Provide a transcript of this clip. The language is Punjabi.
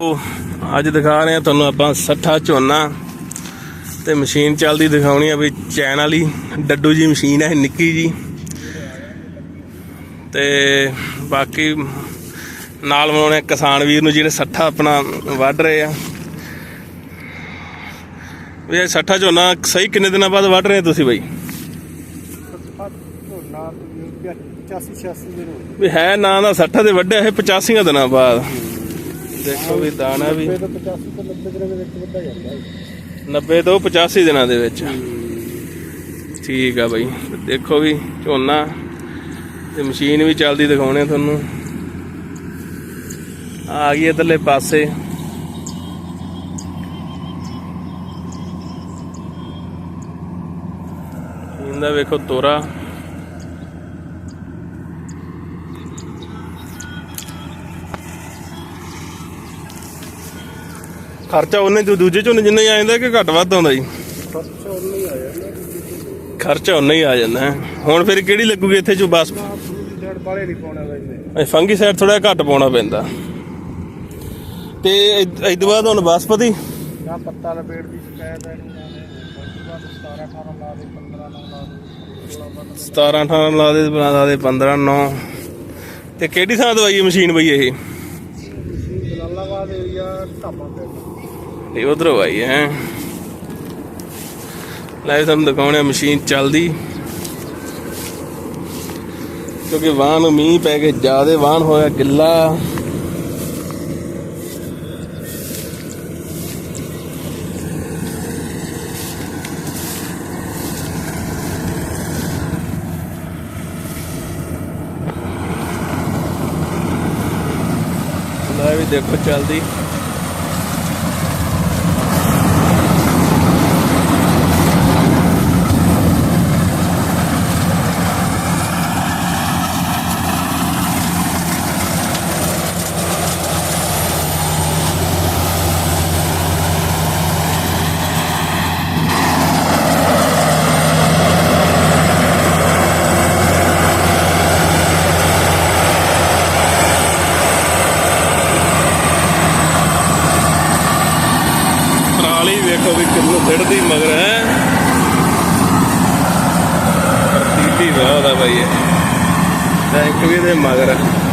ਉਹ ਅੱਜ ਦਿਖਾ ਰਹੇ ਆ ਤੁਹਾਨੂੰ ਆਪਾਂ ਸੱਠਾ ਝੋਨਾ ਤੇ ਮਸ਼ੀਨ ਚੱਲਦੀ ਦਿਖਾਉਣੀ ਆ ਵੀ ਚੈਨ ਵਾਲੀ। ਡੱਡੂ ਜੀ ਮਸ਼ੀਨ ਹੈ ਨਿੱਕੀ ਜੀ। ਤੇ ਬਾਕੀ ਨਾਲ ਬਣਾਉਣੇ ਕਿਸਾਨ ਵੀਰ ਨੂੰ ਜਿਹੜੇ ਸੱਠਾ ਆਪਣਾ ਵੱਢ ਰਹੇ ਆ। ਵੀ ਇਹ ਸੱਠਾ ਝੋਨਾ ਸਹੀ ਕਿੰਨੇ ਦਿਨਾਂ ਬਾਅਦ ਵੱਢ ਰਹੇ ਤੁਸੀਂ ਬਾਈ? ਝੋਨਾ 85 86 ਦਿਨ ਹੋ ਵੀ ਹੈ ਨਾਂ ਦਾ ਸੱਠਾ ਤੇ ਵੱਢਿਆ ਇਹ 85 ਦਿਨਾਂ ਬਾਅਦ। ਦੇਖੋ ਵੀ ਦਾਣਾ ਵੀ। ਗਏ ਤਾਂ 85 ਤੋਂ 90 ਦਿਨਾਂ ਦੇ ਵਿੱਚ ਵੱਧਾ ਜਾਂਦਾ ਹੈ। 90 ਤੋਂ 85 ਦਿਨਾਂ ਦੇ ਵਿੱਚ। ਠੀਕ ਆ ਬਾਈ। ਦੇਖੋ ਵੀ ਝੋਨਾ ਤੇ ਮਸ਼ੀਨ ਵੀ ਚੱਲਦੀ ਦਿਖਾਉਣੇ ਆ ਤੁਹਾਨੂੰ। ਆ ਗਈ ਇਧਰਲੇ ਪਾਸੇ। ਇਹਦਾ ਵੇਖੋ ਤੋਰਾ। ਖਰਚਾ ਉਹਨੇ ਦੂ- ਦੂਜੇ ਝੋਨੇ ਜਿੰਨਾ ਹੀ ਆ ਜਾਂਦਾ ਕਿ ਘੱਟ ਵੱਧ ਆਉਂਦਾ ਜੀ। ਖਰਚਾ ਉਨਾ ਹੀ ਆ ਜਾਂਦਾ ਖਰਚਾ ਉਨਾ ਹੀ ਆ ਜਾਂਦਾ ਹੈ। ਹੁਣ ਫਿਰ ਕਿਹੜੀ ਲੱਗੂਗੀ ਇੱਥੇ ਜੋ ਬਸ? ਵੈਸੇ ਫੰਗੀ ਸਾਈਡ ਥੋੜਾ ਘੱਟ ਪਾਉਣਾ ਪੈਂਦਾ। ਤੇ ਇਹ ਤੋਂ ਬਾਅਦ ਹੁਣ ਬਾਸਪਤੀ? ਨਾ ਪੱਤਾ ਲਪੇੜ ਦੀ ਸ਼ਿਕਾਇਤ ਹੈ ਇਹਨਾਂ ਨੇ। ਬਾਅਦ 17 18 ਲਾ ਦੇ 15 ਨਾ ਲਾ ਦੇ 16 ਬੰਦ 17 18 ਲਾ ਦੇ ਬਣਾ ਦੇ 15 9 ਤੇ ਕਿਹੜੀ ਥਾਂ ਦਵਾਈ ਮਸ਼ੀਨ ਬਈ ਇਹ? ਮਸ਼ੀਨ ਜਲਾਲਾਬਾਦ ਏਰੀਆ ਇਹ ਉਧਰੋਂ ਆਈ ਹੈ। ਲੈ ਤੁਹਾਨੂੰ ਦਿਖਾਉਣੇ ਆ, ਮਸ਼ੀਨ ਚੱਲਦੀ। ਕਿਉਂਕਿ ਵਾਹਨ ਨੂੰ ਮੀਂਹ ਪੈ ਕੇ ਜ਼ਿਆਦੇ ਵਾਹਨ ਹੋਇਆ, ਗਿੱਲਾ ਲੈ ਵੀ ਦੇਖੋ ਚੱਲਦੀ। ਵੇਖੋ ਵੀ ਕਿੰਨੂੰ ਸਿੜਦੀ ਮਗਰ, ਹੈ ਤੀਤੀ ਬਹੁਤ ਆ ਬਾਈ ਇਹ ਟੈਂਕ ਵੀ ਦੇ ਮਗਰ ਆ।